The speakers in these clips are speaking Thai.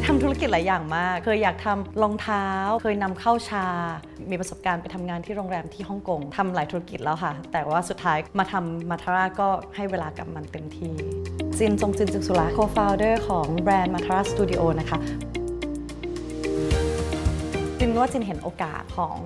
ยทำธุรกิจหลายอย่างมาก เคยอยากทำรองเท้า เคยนำเข้าชา มีประสบการณ์ไปทำงานที่โรงแรมที่ฮ่องกงทำหลายธุรกิจแล้วค่ะ แต่ว่าสุดท้ายมาทำมาทาร่าก็ให้เวลากับมันเต็มที่จินจงจินจึกสุระ co-founder ของแบรนด์มาทาร่าสตูดิโอนะคะจินว่าจินเห็นโอกาสของ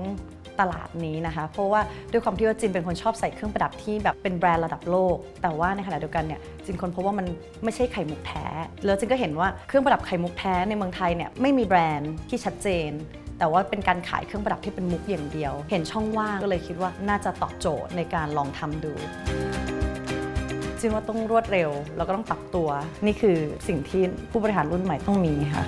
ตลาดนี้นะคะ เพราะว่าด้วยความที่ว่าจินเป็นคนชอบใส่เครื่องประดับที่แบบเป็นแบรนด์ระดับโลก แต่ว่าในขณะเดียวกันเนี่ยจินคนพบว่ามันไม่ใช่ไข่มุกแท้ แล้วจินก็เห็นว่าเครื่องประดับไข่มุกแท้ในเมืองไทยเนี่ยไม่มีแบรนด์ที่ชัดเจนแต่ว่าเป็นการขายเครื่องประดับที่เป็นมุกอย่างเดียว เห็นช่องว่างก็เลยคิดว่าน่าจะตอบโจทย์ในการลองทำดูจินว่าต้องรวดเร็ว แล้วก็ต้องปรับตัว นี่คือสิ่งที่ผู้บริหารรุ่นใหม่ต้องมีค่ะ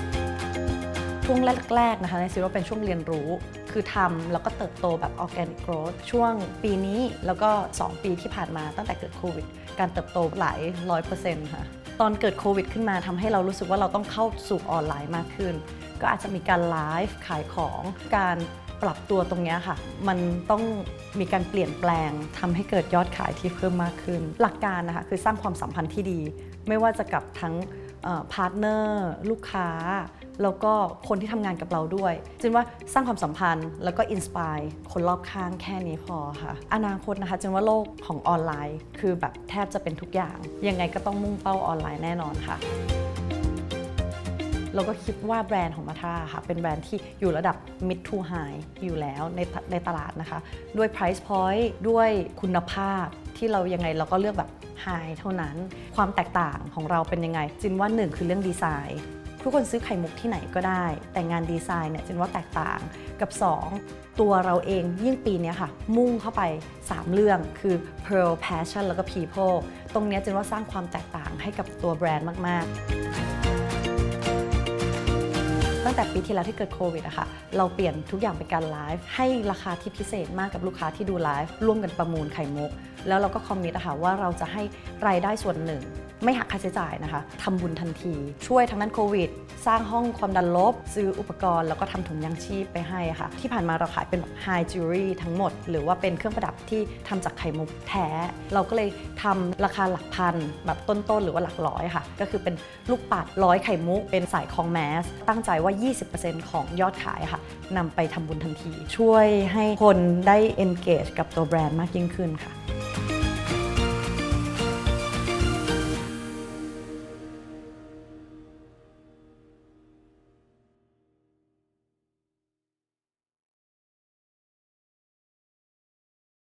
ช่วงแรก ๆ นะคะในซีโร่เป็นช่วงเรียนรู้ คือทำแล้วก็เติบโตแบบ organic growth ช่วงปีนี้แล้วก็ 2 ปีที่ผ่านมาตั้งแต่เกิดโควิด การเติบโตหลายร้อยเปอร์เซ็นต์ค่ะ ตอนเกิดโควิดขึ้นมาทำให้เรารู้สึกว่าเราต้องเข้าสู่ออนไลน์มากขึ้น ก็อาจจะมีการไลฟ์ขายของการปรับตัวตรงเนี้ยค่ะ มันต้องมีการเปลี่ยนแปลงทำให้เกิดยอดขายที่เพิ่มมากขึ้น หลักการนะคะคือสร้างความสัมพันธ์ที่ดี ไม่ว่าจะกับทั้ง พาร์ทเนอร์ลูกค้า แล้วก็คนที่ทำงานกับเราด้วยจินว่าสร้างความสัมพันธ์แล้วก็อินสปายคนรอบข้างแค่นี้พอค่ะ อนาคตนะคะจินว่าโลกของออนไลน์ คือแบบแทบจะเป็นทุกอย่าง ยังไงก็ต้องมุ่งเป้าออนไลน์แน่นอนค่ะเราก็คิดว่าแบรนด์ของมาทาค่ะ เป็นแบรนด์ที่อยู่ระดับ mid to high อยู่แล้วในในตลาดนะคะ ด้วย price point ด้วยคุณภาพ ที่เรายังไงเราก็เลือกแบบไฮเท่านั้น ความแตกต่างของเราเป็นยังไง จินว่าหนึ่งคือเรื่องดีไซน์ ทุกคนซื้อไข่มุกที่ไหนก็ได้ แต่งานดีไซน์เนี่ยจินว่าแตกต่างกับ 2 ตัวเราเองยิ่งปีนี้ค่ะ มุ่งเข้าไป 3 เรื่องคือ pearl passion แล้วก็ people ตรงนี้จินว่าสร้างความแตกต่างให้กับตัวแบรนด์มาก ๆ ตั้งแต่ปีที่แล้วที่เกิดโควิดอะค่ะเราเปลี่ยนทุกอย่างเป็นการไลฟ์ให้ราคาที่พิเศษมากกับลูกค้าที่ดูไลฟ์ร่วมกันประมูลไข่มุก แล้วเราก็คอมมิตอะค่ะว่าเราจะให้รายได้ส่วนหนึ่ง ไม่หักค่าใช้จ่ายนะคะทำบุญทันที ช่วยทั้งนั้นโควิด สร้างห้องความดันลบ ซื้ออุปกรณ์แล้วก็ทำถุงยางชีพไปให้ค่ะ ที่ผ่านมาเราขายเป็น High Jewelry ทั้งหมด หรือว่าเป็นเครื่องประดับที่ทำจากไข่มุกแท้ เราก็เลยทำราคาหลักพันแบบต้นๆหรือว่าหลักร้อยค่ะ ก็คือเป็นลูกปัดร้อยไข่มุกเป็นสายคองแมสตั้งใจว่า20%ของยอดขายค่ะนำไปทำบุญทันที ช่วยให้คนได้ engage กับตัวแบรนด์มากยิ่งขึ้นค่ะ